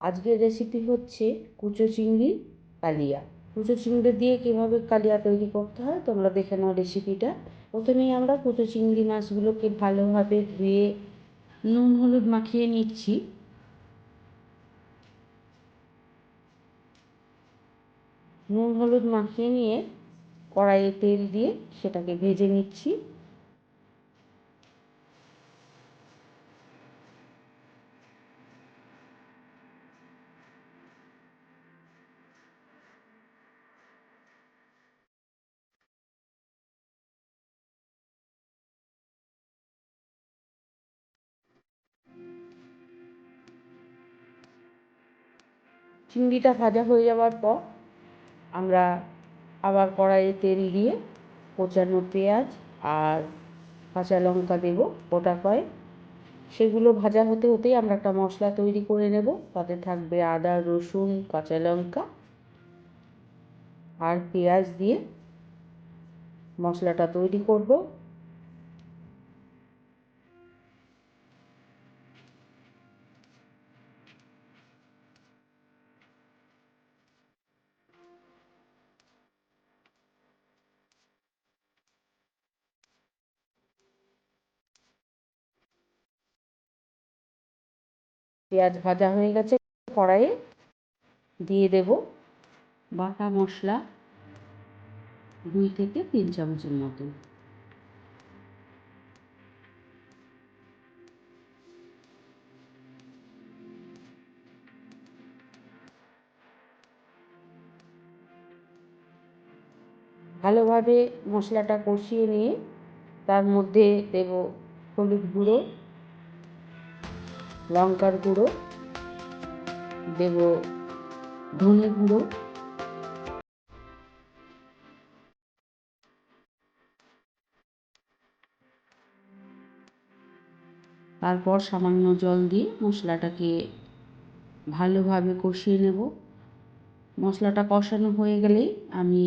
আজকের রেসিপি হচ্ছে কুচো চিংড়ি, কালিয়া। কুচো চিংড়ি দিয়ে কীভাবে কালিয়া তৈরি করতে হয় তোমরা দেখে নাও রেসিপিটা প্রথমেই আমরা কুচো চিংড়ি মাছগুলোকে ভালোভাবে ধুয়ে, নুন, হলুদ মাখিয়ে নিচ্ছি। নুন, হলুদ মাখিয়ে নিয়ে কড়াইয়ে তেল দিয়ে সেটাকে ভেজে নিচ্ছি। চিংড়িটা ভাজা হয়ে যাওয়ার পর আমরা আবার কড়াইয়ে তেল দিয়ে কোচানো পেঁয়াজ আর কাঁচা লঙ্কা দেবো গোটা কয়েক। সেগুলো ভাজা হতে হতেই আমরা একটা মশলা তৈরি করে নেব। তাতে থাকবে আদা, রসুন, কাঁচা লঙ্কা আর পেঁয়াজ দিয়ে মশলাটা তৈরি করব। পেঁয়াজ ভাজা হয়ে গেছে, কড়াইয়ে দিয়ে দেব বাটা মশলা দুই থেকে তিন চামচের মতো। ভালোভাবে মশলাটা কষিয়ে নিয়ে তার মধ্যে দেব হলুদ গুঁড়ো লঙ্কার গুঁড়ো, দেব ধনে গুঁড়ো। তারপর সামান্য জল দিয়ে মশলাটাকে ভালোভাবে কষিয়ে নেব। মশলাটা কষানো হয়ে গেলেই আমি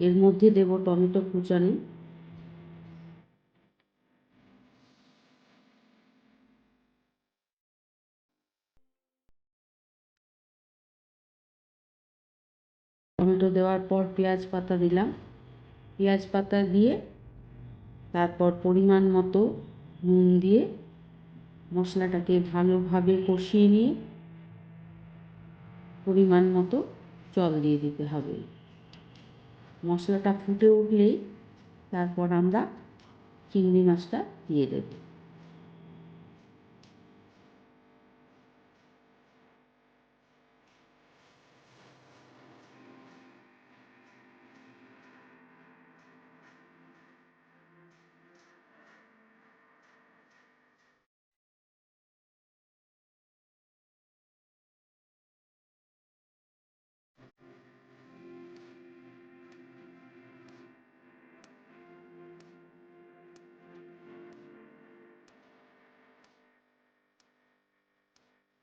এর মধ্যে দেব টমেটো কুচানো। দেওয়ার পর পেঁয়াজ পাতা দিলাম। পেঁয়াজ পাতা দিয়ে তারপর পরিমাণ মতো নুন দিয়ে মশলাটাকে ভালোভাবে কষিয়ে নিয়ে পরিমাণ মতো জল দিয়ে দিতে হবে। মশলাটা ফুটে উঠলেই তারপর আমরা চিংড়ি মাছটা দিয়ে দেবো।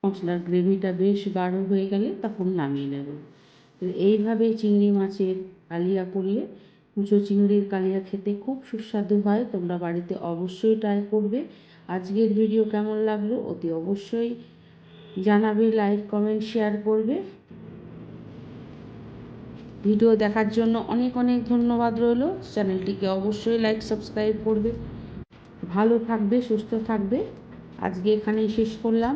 মশলার গ্রেভিটা বেশ গাঢ় হয়ে গেলে তখন নামিয়ে নেব। তো এইভাবে চিংড়ি মাছের কালিয়া করলে, কুচো চিংড়ির কালিয়া খেতে খুব সুস্বাদু হয়, তোমরা বাড়িতে অবশ্যই ট্রাই করবে। আজকের ভিডিও কেমন লাগল অতি অবশ্যই জানাবে লাইক কমেন্ট শেয়ার করবে। ভিডিও দেখার জন্য অনেক অনেক ধন্যবাদ রইল। চ্যানেলটিকে অবশ্যই লাইক সাবস্ক্রাইব করবে। ভালো থাকবে, সুস্থ থাকবে। আজকে এখানেই শেষ করলাম।